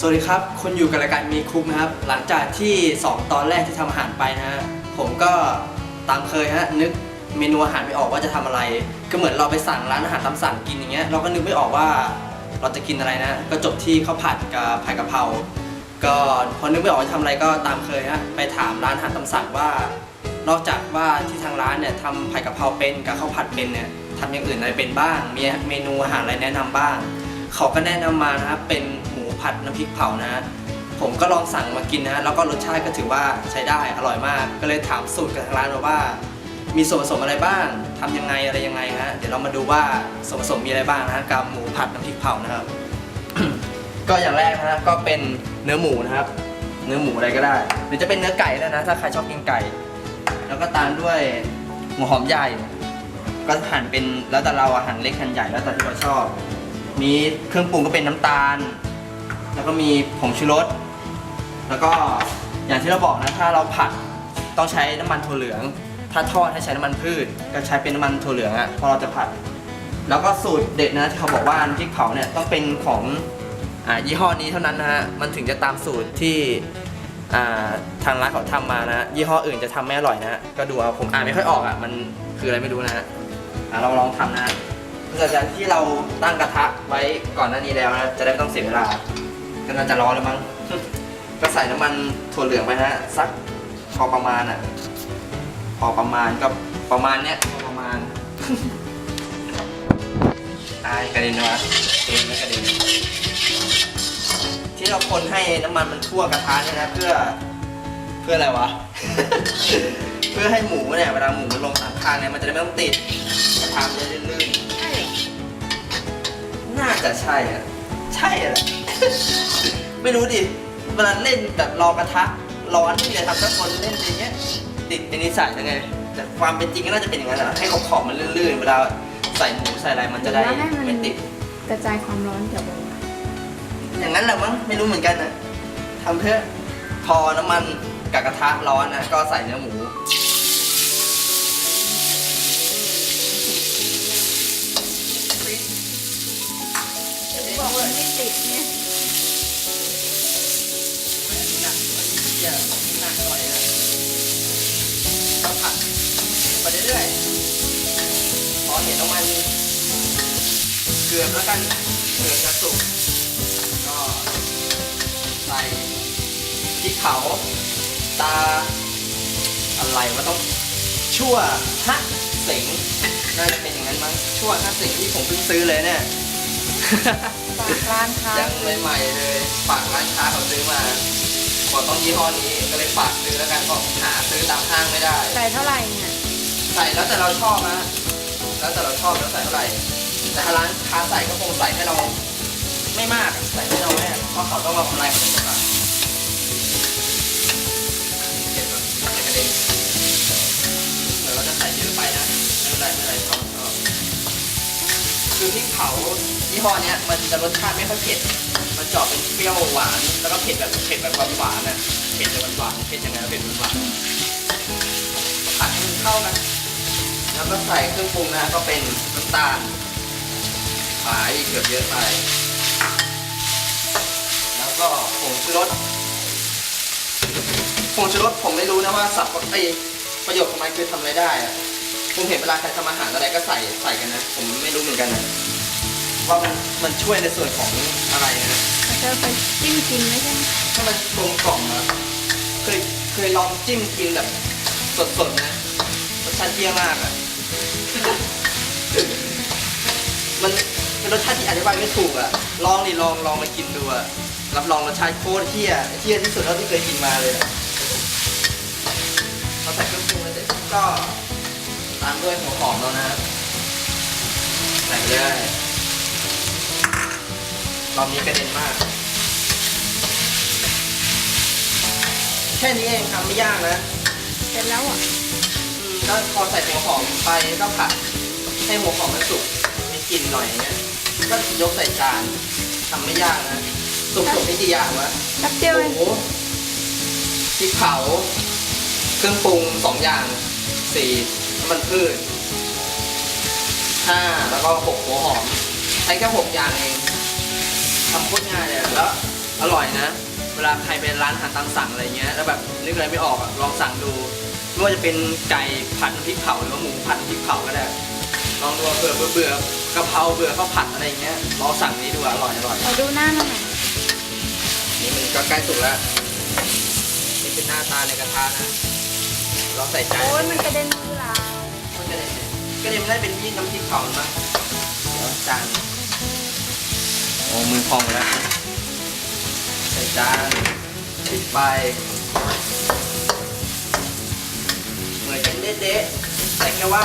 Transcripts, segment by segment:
สวัสดีครับ คุณอยู่กับรายการมีคุกนะครับ หลังจากที่ 2 ตอนแรกที่ทำอาหารไปนะ ผมก็ตามเคยฮะนึกเมนูอาหารไม่ออกว่าจะทำอะไร ก็เหมือนเราไปสั่งร้านอาหารตามสั่งกินอย่างเงี้ยเราก็นึกไม่ออกว่าเราจะกินอะไรนะ ก็จบที่ข้าวผัดกับผัดกะเพรา ก็พอนึกไม่ออกจะทำอะไรก็ตามเคยฮะไปถามร้านอาหารตามสั่งว่า นอกจากว่าที่ทางร้านเนี่ยทำผัดกะเพราเป็นกับข้าวผัดเป็นเนี่ยทำอย่างอื่นอะไรเป็นบ้าง มีเมนูอาหารอะไรแนะนำบ้าง เขาก็แนะนำมานะครับเป็น ผัดน้ำพริกเผานะ ผมก็ลองสั่งมากินนะ แล้วก็รสชาติก็ถือว่าใช้ได้อร่อยมาก ก็เลยถามสูตรกับทางร้านมาว่า มีส่วนผสมอะไรบ้างทำยังไงอะไรยังไงฮะ เดี๋ยวเรามาดูว่าส่วนผสมมีอะไรบ้างนะกับหมูผัดน้ำพริกเผานะครับ ก็อย่างแรกนะก็เป็นเนื้อหมูนะครับ เนื้อหมูอะไรก็ได้ หรือจะเป็นเนื้อไก่ได้นะ ถ้าใครชอบกินไก่ แล้วก็ตามด้วยหัวหอมใหญ่ก็หั่นเป็นแล้วแต่เราหั่นเล็กหั่นใหญ่แล้วแต่ที่เราชอบ มีเครื่องปรุงก็เป็นน้ำตาล แล้วก็มีผงชูรส แล้วก็อย่างที่เราบอกนะถ้าเราผัดต้องใช้น้ำมันถั่วเหลือง ถ้าทอดให้ใช้น้ำมันพืช ก็ใช้เป็นน้ำมันถั่วเหลืองอะพอเราจะผัด แล้วก็สูตรเด็ดนะที่เขาบอกว่าน้ำพริกเผาเนี่ยต้องเป็นของอ่ายี่ห้อนี้เท่านั้นนะฮะมันถึงจะตามสูตรที่อ่าทางร้านเขาทำมานะยี่ห้ออื่นจะทำไม่อร่อยนะฮะก็ดูเอาผมอ่านไม่ค่อยออกอะมันคืออะไรไม่รู้นะฮะอะเราลองทำนะฮะหลังจากที่เราตั้งกระทะไว้ก่อนหน้านี้แล้วนะจะได้ไม่ต้องเสียเวลา ก็น่าจะร้อนแล้วมั้ง ก็ใส่น้ำมันถั่วเหลืองไปนะฮะสักพอประมาณอะ พอประมาณก็ประมาณเนี้ยพอประมาณตายกระเด็นวะเองไม่กระเด็นที่เราคนให้น้ำมันมันทั่วกระทะเนี่ยนะเพื่อเพื่ออะไรวะ เพื่อให้หมูเนี่ยเวลาหมูมันลงสามข้างเนี่ยมันจะได้ไม่ต้องติดกระทะมันจะได้ลื่นใช่น่าจะใช่อะใช่อะ ไม่รู้ดิเวลาเล่นแบบรอกระทะร้อนที่จะทำสักคนเล่นอย่างเงี้ยติดเป็นนิสัยยังไง แต่ความเป็นจริงก็น่าจะเป็นอย่างนั้นแหละให้ขอบขอบๆมันลื่นๆเวลาใส่หมูใส่อะไรมันจะได้หรือว่าให้มัน ไม่ติดกระจายความร้อนจากบนอย่างนั้นแหละมั้งไม่รู้เหมือนกันนะทำเพื่อพอน้ำมันกับกระทะร้อนนะก็ใส่เนื้อหมู บอกว่าไม่ติดเนี่ หนักหน่อยนะต้องผัดไปเรื่อยๆพอเห็นน้ำมันเกือบแล้วกันเกือบจะสุก ก็ใส่พริกเผาตา อะไรวะต้องชั่วฮะเสงน่าจะเป็นอย่างนั้นมั้งชั่วฮะเสงที่ผมเพิ่งซื้อเลยเนี่ยฝากร้านค้ายังใหม่ๆเลยฝากร้านค้าเขาซื้อมา บอกต้องยี่ห้อนี้ก็เลยฝากซื้อแล้วกันเพราะหาซื้อตามห้างไม่ได้ ใส่เท่าไหร่เนี่ยใส่แล้วแต่เราชอบนะแล้วแต่เราชอบแล้วใส่เท่าไหร่ แต่ถ้าร้านค้าใส่ก็คงใส่ให้เราไม่มากอะใส่ให้เราแม่เพราะเขาต้องมากำไรของเราก่อนเก็บก่อนเก็บกระเด็นเดี๋ยวเราจะใส่เยอะไปนะไม่เป็นไรไม่เป็นไรชอบชอบ คือพริกเผายี่ห้อเนี้ยมันจะรสชาติไม่ค่อยเผ็ด มันจะออกเป็นเปรี้ยวหวาน แล้วก็เผ็ดแบบเผ็ดแบบหวานๆนะเผ็ดแบบหวานเผ็ดยังไงเผ็ดหวานผัดให้มันเข้ากัน แล้วก็ใส่เครื่องปรุงนะ ก็เป็นน้ำตาลขายเกือบเยอะไป แล้วก็ผงชูรส ผงชูรสผมไม่รู้นะว่าสับไอประโยชน์ของมันคือทำอะไรได้อะ ผมเห็นเวลาใครทำอาหารอะไรก็ใส่ใส่กันนะ ผมไม่รู้เหมือนกันนะว่ามันมันช่วยในส่วนของอะไรนะเขาจะไปจิ้มกินไม่ใช่ไหมถ้ามันกลมกล่อมนะเคยเคยลองจิ้มกินแบบสดๆนะรสชาติเยี่ยมากอะ มันเป็นรสชาติที่อธิบายไม่ถูกอะ ลองดิลองลองมากินดูอะรับรองรสชาติโคตรเที่ยเที่ยที่สุดเท่าที่เคยกินมาเลยอะพอใส่เครื่องปรุงไปเสร็จก็ ตามด้วยหัวหอมแล้วนะใส่ไปเลยรอบนี้กระเด็นมาก แค่นี้เองทำไม่ยากนะเสร็จแล้วอะอืมก็พอใส่หัวหอมไปก็ผัดให้หัวหอมมันสุกมีกลิ่นหน่อยอย่างเงี้ยก็ยกใส่จานทำไม่ยากนะสุกๆนี่กี่อย่างวะแป๊บเดียวเอโอ้งโหพริกเผา เครื่องปรุงสองอย่างสี่น้ำมันพืชห้าแล้วก็หกหัวหอม ใช้แค่หกอย่างเองทำโคตรง่ายเลยอะแล้วอร่อยนะ เวลาใครไปร้านอาหารตามสั่งอะไรเงี้ยแล้วแบบนึกอะไรไม่ออกอะลองสั่งดูไม่ว่าจะเป็นไก่ผัดน้ำพริกเผาหรือว่าหมูผัดน้ำพริกเผาก็ได้ลองดูเบื่อเบื่อเบื่อกะเพราเบื่อข้าวผัดอะไรเงี้ยลองสั่งนี้ดูอร่อยอร่อยขอดูหน้าหน่อยนี่มันก็ใกล้สุกแล้วนี่เป็นหน้าตาในกระทะนะเราใส่ใจโอ้ยมันกระเด็นมือเรามันจะได้ ก็เลยไม่ได้เป็นยี่น้ำพริกเผามั้งเดี๋ยวจานโอ้มือพองแล้วใส่จานปิดไปเหมือนกันเด๊ะๆแต่แค่ว่า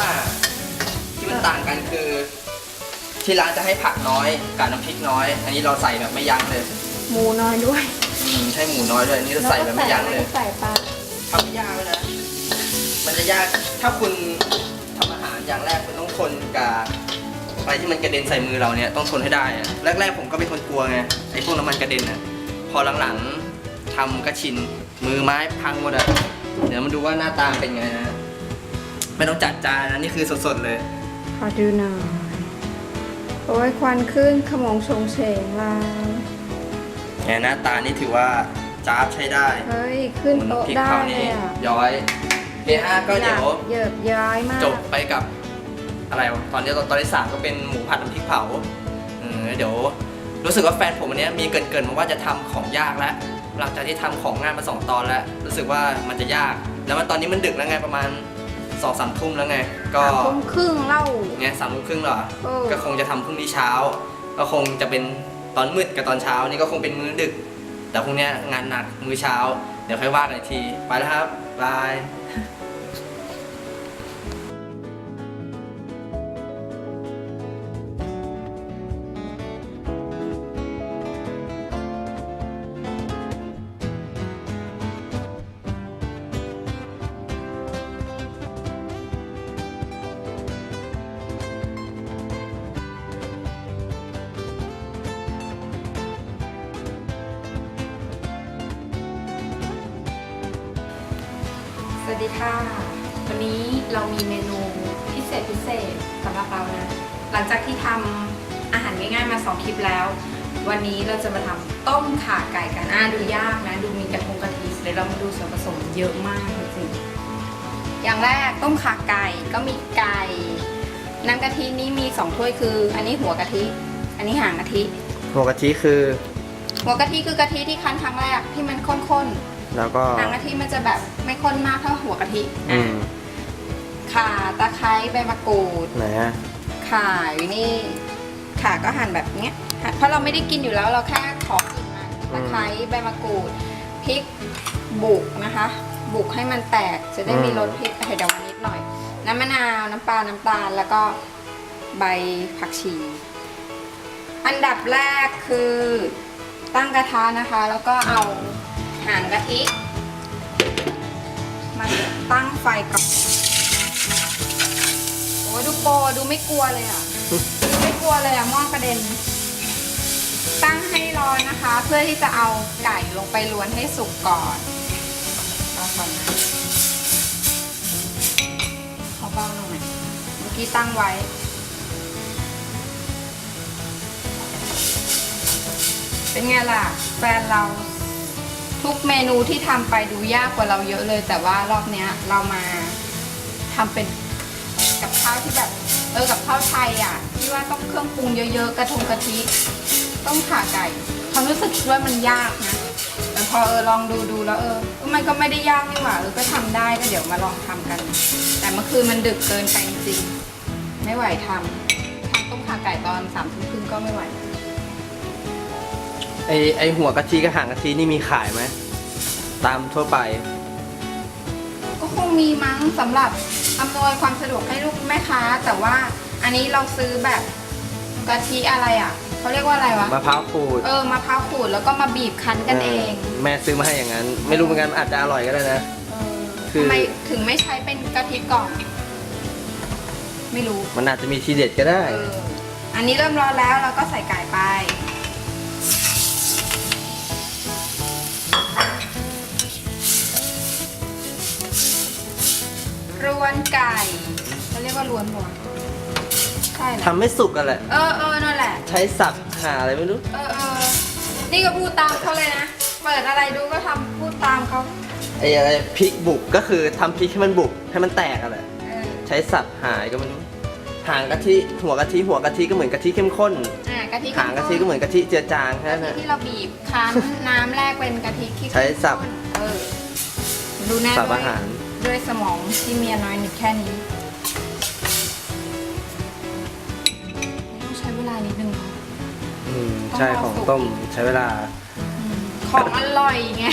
ที่มันต่างกันคือ ที่ร้านจะให้ผักน้อยกับน้ำพริกน้อย อันนี้เราใส่แบบไม่ยั้งเลยหมูน้อยด้วยอืมใช่หมูน้อยด้วยอันนี่เราใส่แบบไม่ยั้งเลย ใส่ปลาทำไม่ยากเลยนะ มันจะยาก ถ้าคุณทำ อาหารอย่างแรกคุณต้องทนกับอะไรที่มันกระเด็นใส่มือเราเนี่ยต้องทนให้ได้อะแรกๆผมก็เป็นคนกลัวไงไอ้พวกน้ำมันกระเด็นอะพอหลังๆทำก็ชินมือไม้พังหมดอะเดี๋ยวมาดูว่าหน้าตาเป็นไงนะไม่ต้องจัดจานนะนี่คือสดๆเลยขอดูหน่อยโอ้ยควันขึ้นขโมงชงเฉงเราไงหน้าตานี่ถือว่าจ้าบใช้ได้เฮ้ยขึ้นโต๊ะพริกได้เผาเลนี่ยอะย้อยเฮฮาก็เดี๋ยวเหยิบย้อยมากจบไปกับ อะไรวะตอนนี้ตอนตอนที่สามก็เป็นหมูผัดน้ำพริกเผาเออเดี๋ยวรู้สึกว่าแฟนผมวันนี้มีเกรินๆมาว่าจะทำของยากแล้วหลังจากที่ทำของงานมาสองตอนแล้ว รู้สึกว่ามันจะยาก แล้วมันตอนนี้มันดึกแล้วไงประมาณสองสามทุ่มแล้วไง ก็สามทุ่มครึ่งเล่าไงสามทุ่มครึ่งเหรอเออก็คงจะทำพรุ่งนี้เช้า ก็คงจะเป็นตอนมืดกับตอนเช้านี่ก็คงเป็นมื้อดึก แต่พรุ่งนี้งานหนักมื้อเช้า เดี๋ยวค่อยว่ากันอีกที ไปแล้วครับบาย ดีค่ะ วันนี้เรามีเมนูพิเศษพิเศษสำหรับเรานะ หลังจากที่ทำอาหารง่ายๆมาสองคลิปแล้ว วันนี้เราจะมาทำต้มข่าไก่กันอ่าดูยากนะ ดูมีกระทงกะทิเดี๋ยวเรามาดูส่วนผสมเยอะมากจริงๆอย่างแรกต้มข่าไก่ก็มีไก่ น้ำกะทินี้มีสองถ้วยคือ อันนี้หัวกะทิ อันนี้หางกะทิ หัวกะทิคือ หัวกะทิคือกะทิที่คั้นครั้งแรกที่มันข้นๆ แล้วก็หางกะทิมันจะแบบไม่ข้นมากเท่าหัวกะทิอือะมข่าตะไคร้ใบมะกรูดไหนอะข่าอยู่นี่ข่าก็หั่นแบบเนี้ยหั่นเพราะเราไม่ได้กินอยู่แล้วเราแค่ขอกินมันตะไคร้ใบมะกรูดพริกบุกนะคะ บุกให้มันแตกจะได้มีรสพริกเผ็ดมานิดหน่อย น้ำมะนาวน้ำปลาน้ำตาลแล้วก็ใบผักชี อันดับแรกคือตั้งกระทะนะคะ แล้วก็เอา หางกะทิมาตั้งไฟก่อนโอ้ยดูโปรดูไม่กลัวเลยอะ ดูไม่กลัวเลยอะหม้อกระเด็น ตั้งให้ร้อนนะคะ เพื่อที่จะเอาไก่ลงไปล้วนให้สุกก่อนเอาก่อนนะขอเบาหน่อยเมื่อกี้ตั้งไว้เป็นไงล่ะ แฟนเรา ทุกเมนูที่ทำไปดูยากกว่าเราเยอะเลย แต่ว่ารอบเนี้ยเรามาทำเป็นกับข้าวที่แบบ เออกับข้าวไทยอะที่ว่าต้องเครื่องปรุงเยอะๆ กระทงกะทิต้มข่าไก่ความรู้สึกว่ามันยากนะแต่พอเออลองดูดูแล้วเออ มันก็ไม่ได้ยากนี่หว่าเออก็ทำได้ก็เดี๋ยวมาลองทำกัน แต่เมื่อคืนมันดึกเกินไปจริงๆไม่ไหวทำทำต้มข่าไก่ตอนสามทุ่มครึ่งก็ไม่ไหว ไอไอหัวกะทิกับหางกะทินี่มีขายไหมตามทั่วไป ก็คงมีมั้งสำหรับอำนวยความสะดวกให้ลูกแม่ค้า แต่ว่าอันนี้เราซื้อแบบกะทิอะไรอะเขาเรียกว่าอะไรวะมะพร้าวขูดเออมะพร้าวขูดแล้วก็มาบีบคั้นกันเองแม่ซื้อมาให้อย่างนั้น ไม่รู้เหมือนกันอาจจะอร่อยก็ได้นะ เออคือ ทำไมถึงไม่ใช้เป็นกะทิกล่อง ไม่รู้มันอาจจะมีทีเด็ดก็ได้ เอออันนี้เริ่มร้อนแล้วเราก็ใส่ไก่ไป รวนไก่เขาเรียกว่ารวนหัวใช่แหละทำไม่สุกกันแหละ เออเออนั่นแหละ ใช้สับหาอะไรไม่รู้ เออเออนี่ก็พูดตามเขาเลยนะ เปิดอะไรดูก็ทำพูดตามเขาไอ้อะไรพริกบุกก็คือทำพริกให้มันบุกให้มันแตกอะไร เออ ใช้สับหายก็ไมันหางกะทิหัวกะทิหัวกะทิก็เหมือนกะทิเข้มข้น อ่ากะทิหางกะทิก็เหมือนกะทิเจือจางแค่กะนั้นทินะ ที่เราบีบคั้น น้ำแรกเป็นกะทิที่ใช้สับ เออ ดูแน่สับด้วยอาหาร ด้วยสมองที่เมียน้อยนิดแค่นี้ต้องใช้เวลานิดนึงเนาะ อืมใช่ของต้มใช้เวลาอืมของอร่อยไง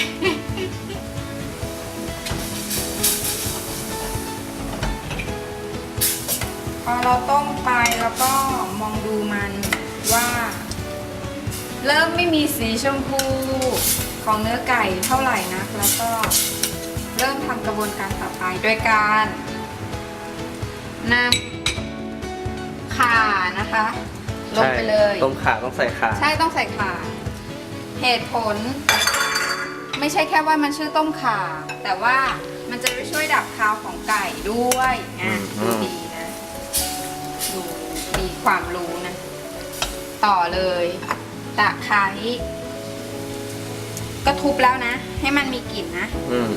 พอเราต้มไปแล้วก็มองดูมันว่า เริ่มไม่มีสีชมพูของเนื้อไก่เท่าไหร่นะแล้วก็ เริ่มทำกระบวนการต่อไปโดยการนำข่านะคะ ลงไปเลยใช่ต้มข่าต้องใส่ข่าใช่ต้องใส่ข่า เหตุผล ไม่ใช่แค่ว่ามันชื่อต้มข่า แต่ว่ามันจะไปช่วยดับคาวของไก่ด้วยอะดูดีนะ ดูมีความรู้นะ ต่อเลยตะไคร้ก็ทุบแล้วนะ ให้มันมีกลิ่นนะ อืม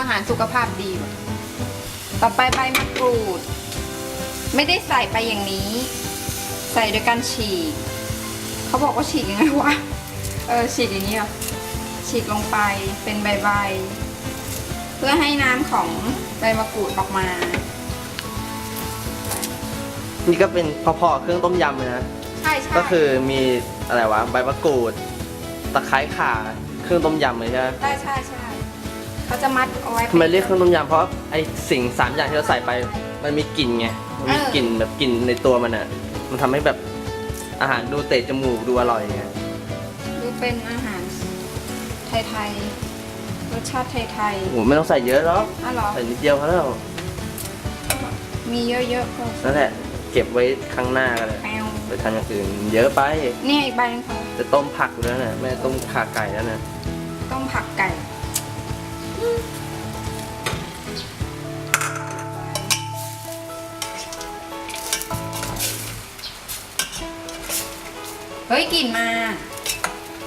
อาหารสุขภาพดีว่ะต่อไปใบมะกรูด ไม่ได้ใส่ไปอย่างนี้ ใส่โดยการฉีก เขาบอกว่าฉีกยังไงวะ เออฉีกอย่างนี้เหรอ ฉีกลงไปเป็นใบๆ เพื่อให้น้ำของใบมะกรูดออกมา นี่ก็เป็นพอๆเครื่องต้มยำเลยนะ ใช่ใช่ก็คือมีอะไรวะ ใบมะกรูด ตะไคร้ข่า เครื่องต้มยำเลยใช่ไหม ใช่ใช่ใช่ เขาจะมัดเอาไว้ทำไมเรียกเครื่องต้มยำเพราะไอสิ่งสามอย่างที่เราใส่ไป มันมีกลิ่นไงมันมีเออกลิ่นแบบกลิ่นในตัวมันอะ มันทำให้แบบอาหารดูเตะจมูกดูอร่อยไงดูเป็นอาหารไทยๆรสชาติไทยโอ้โหไม่ต้องใส่เยอะหรอกๆอ๋อเหรอใส่นิดเดียวพอแล้วมีเยอะๆก็นั่นแหละ เก็บไว้ข้างหน้ากันเลยแปวไปทำอย่างอื่นเยอะไป เนี่ยอีกใบนึงค่ะจะต้มผักอยู่แล้วนะไม่ได้ต้มขาไก่แล้วนะต้มผักไก่ ฮ้ยกลิ่นมา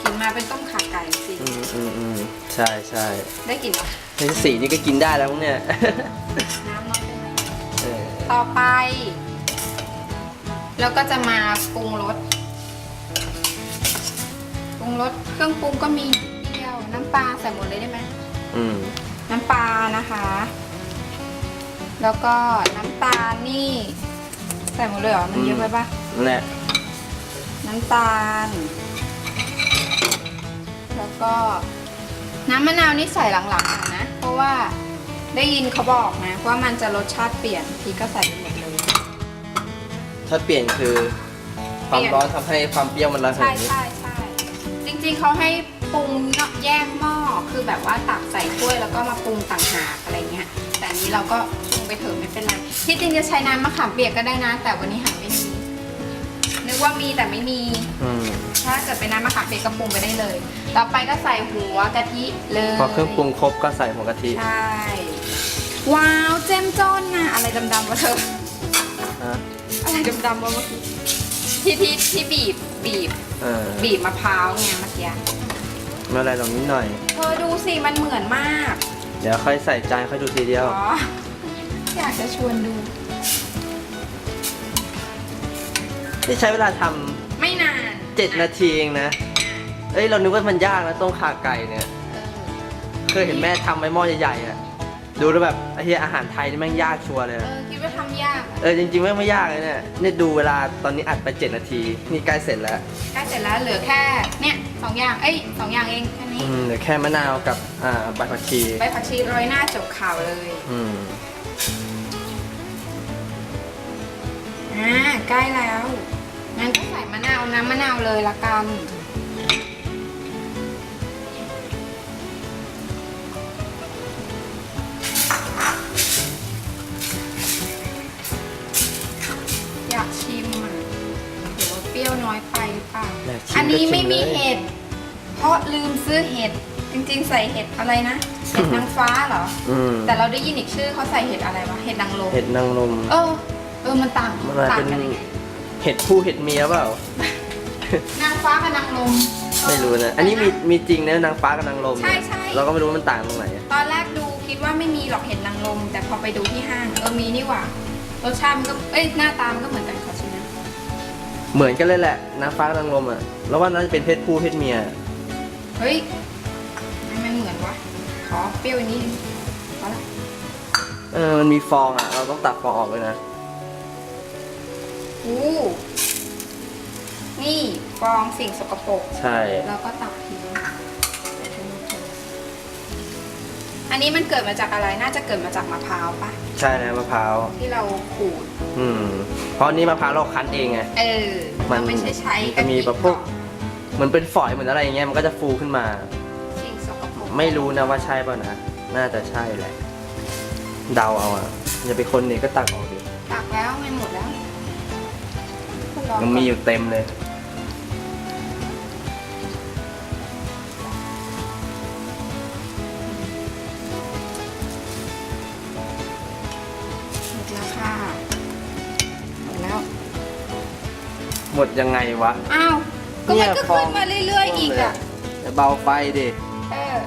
กลิ่นมาเป็นต้มขาไก่สิอืมอืมอืมใช่ใช่ได้กลิ่นปะไอ้สีนี่ก็กินได้แล้วมั้งเนี่ย น้ำน้อยไปไหมเออต่อไป แล้วก็จะมาปรุงรสปรุงรสเครื่องปรุงก็มีนิดเดียวน้ำปลาใส่หมดเลยได้ไหมอืมน้ำปลานะคะ แล้วก็น้ำตาลนี่ ใส่หมดเลยเหรอมันเยอะไปปะนั่นแหละ น้ำตาล แล้วก็น้ำมะนาวนี่ใส่หลังๆหน่อยนะ เพราะว่าได้ยินเขาบอกนะ ว่ามันจะรสชาติเปลี่ยนพี่ก็ใส่ไปหมดเลย ถ้าเปลี่ยนคือความร้อนทำให้ความเปรี้ยวมันระเหใช่ยใช่ใช่จริงๆเขาให้ปรุงเนาะแยกหม้อคือแบบว่าตักใส่ถ้วยแล้วก็มาปรุงต่างหากอะไรเงี้ยแต่อันนี้เราก็ปรุงไปเถอะไม่เป็นไรที่จริงจะใช้น้ำมะขามเปียกก็ได้นะ แต่วันนี้หาไม่มีนึก ว่ามีแต่ไม่มี อืมถ้าเกิดเป็นน้ำมะขามเปียกก็ปรุงไปได้เลย ต่อไปก็ใส่หัวกะทิเลยพอเครื่องปรุงครบก็ใส่หัวกะทิใช่ ว้าวเจ้มจ้นนะอะไรดำๆวะเธอ นะอะไรดำๆวะเมื่อกี้ที่ที่ที่บีบบีบ เออบีบมะพร้าวไงเมื่อกี้ ไม่เป็นไรหรอกนิดหน่อย เธอดูสิ มันเหมือนมาก เดี๋ยวค่อยใส่จานค่อยดูทีเดียว อ๋อ อยากจะชวนดู นี่ใช้เวลาทไม่นานำเจ็ดนาทีเองนะ เอ้ยเรานึกว่ามันยากนะต้มขาไก่เนี่ย เออเคยเห็นแม่ทำไว้หม้อใหญ่ๆอะดูแล้วแบบไอ้เหี้ยอาหารไทยนี่แม่งยากชัวร์เลยเออะอคิดว่าทำยากอะเออจริงๆแม่งไม่ยากเลยเนี่ยนี่ดูเวลาตอนนี้อัดไปเจ็ดนาที นี่ใกล้เสร็จแล้ว ใกล้เสร็จแล้วเหลือแค่เนี่ยสองอย่างเอ้ยสองอย่างเองแค่นี้อืมเหลือแค่มะนาวกับอ่าใบผักชี ใบผักชีโรยหน้าจบข่าวเลย อืม อ่าใกล้แล้ว งั้นก็ใส่มะนาวน้ำมะนาวเลยละกัน อยากชิมอะเดี๋ยวเปรี้ยวน้อยไปหรือเปล่าอยากชิอันนี้ก็ชิไม่มีลยเห็ด เพราะลืมซื้อเห็ด จริงๆ ใส่เห็ดอะไรนะ เห็ดนางฟ้าเหรอ อืมแต่เราได้ยินอีกชื่อเขาใส่เห็ดอะไรวะ เห็ดนางรมเห็ดนางรมเออ เออมันต่างมันอะไรต่างเป็นกันยังไงเห็ดผู้เห็ดเมียเปล่า นางฟ้ากับนางลม ไม่รู้นะ อันนี้มีมีจริงนะนางฟ้ากับนางลมใช่ใช่ เราก็ไม่รู้ว่ามันต่างตรงไหนอะตอนแรกดูคิดว่าไม่มีหรอกเห็นนางลม แต่พอไปดูที่ห้างเออมีนี่หว่ารสชาติมันก็เอ้ยหน้าตามันก็เหมือนกันค่ะชินะเหมือนกันเลยแหละนางฟ้ากับนางลมอะแล้วว่าน่าจะเป็นเพศผู้เพศเมีย เฮ้ยทำไมเหมือนวะขอเปรี้ยวอันนี้พอละเออมันมีฟองอะ เราต้องตัดฟองออกเลยนะ อู้นี่ฟองสิ่งสกปรกใช่ แล้วก็ตักทิ้งอันนี้มันเกิดมาจากอะไรน่าจะเกิดมาจากมะพร้าวปะใช่นะมะพร้าวที่เราขูด อืม เพราะอันนี้มะพร้าวเราคั้นเองไงเออมันเราไม่ใช่ใช้จะมีแบบพวกเหมือนเป็นฝอยเหมือนอะไรอย่างเงี้ยมันก็จะฟูขึ้นมาสิ่งสกปรกไม่รู้นะว่าใช่ป่ะนะน่าจะใช่แหละเดาเอาอะอย่าไปคนนี้ก็ตักออกดิตักแล้วไม่หมดแล้ว ยังมีอยู่เต็มเลย หมดแล้วค่ะ หมดแล้ว หมดยังไงวะ อ้าว ก็มันก็ฟขึ้นมาเรื่อย ๆ อีกอะอย่าเบาไฟดิ เออ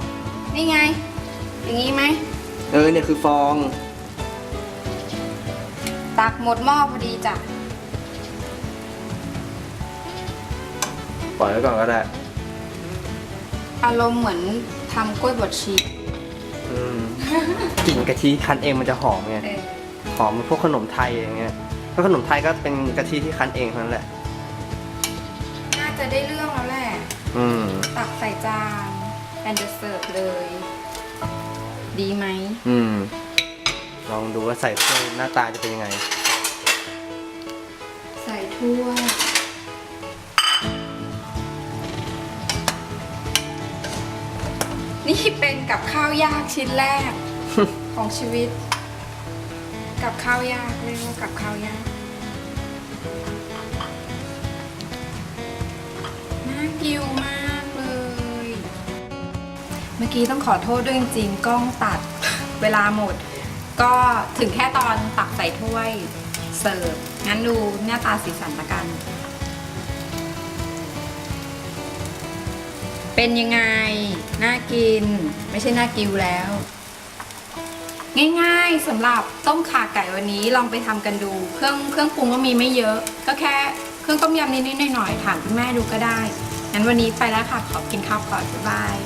นี่ไง อย่างนี้ไหม เออเนี่ยคือฟอง ตักหมดหม้อพอดีจ้ะ ล่อยไว้ก่อนก็ได้ อารมณ์เหมือนทำกล้วยบดชีสอืมกลิ่นกะทิคั้นเองมันจะหอมไง เออหอมเหมือนพวกขนมไทยอย่างเงี้ยเพราะขนมไทยก็เป็นกะทิที่คั้นเองเท่านั้นแหละ น่าจะได้เรื่องแล้วแหละ อืม ตักใส่จานแอนเดอร์เสิร์ฟเลย ดีไหม อืม ลองดูว่าใส่ถ้วยหน้าตาจะเป็นยังไง ใส่ถ้วย นี่เป็นกับข้าวยากชิ้นแรก ของชีวิต กับข้าวยากเรียกว่ากับข้าวยากน่ากิวมากเลย เมื่อกี้ต้องขอโทษด้วยจริงๆกล้องตัดเวลาหมด ก็ถึงแค่ตอนตักใส่ถ้วยเสิร์ฟงั้นดูหน้าตาสีสันละกัน เป็นยังไง น่ากิน ไม่ใช่น่ากิวแล้ว ง่ายๆสำหรับต้มข่าไก่วันนี้ลองไปทำกันดู เครื่องเครื่องปรุงก็มีไม่เยอะ ก็แค่เครื่องต้มยำนิดๆหน่อยๆถามคุณแม่ดูก็ได้งั้นวันนี้ไปแล้วค่ะ ขอกินข้าวก่อนบ๊ายบาย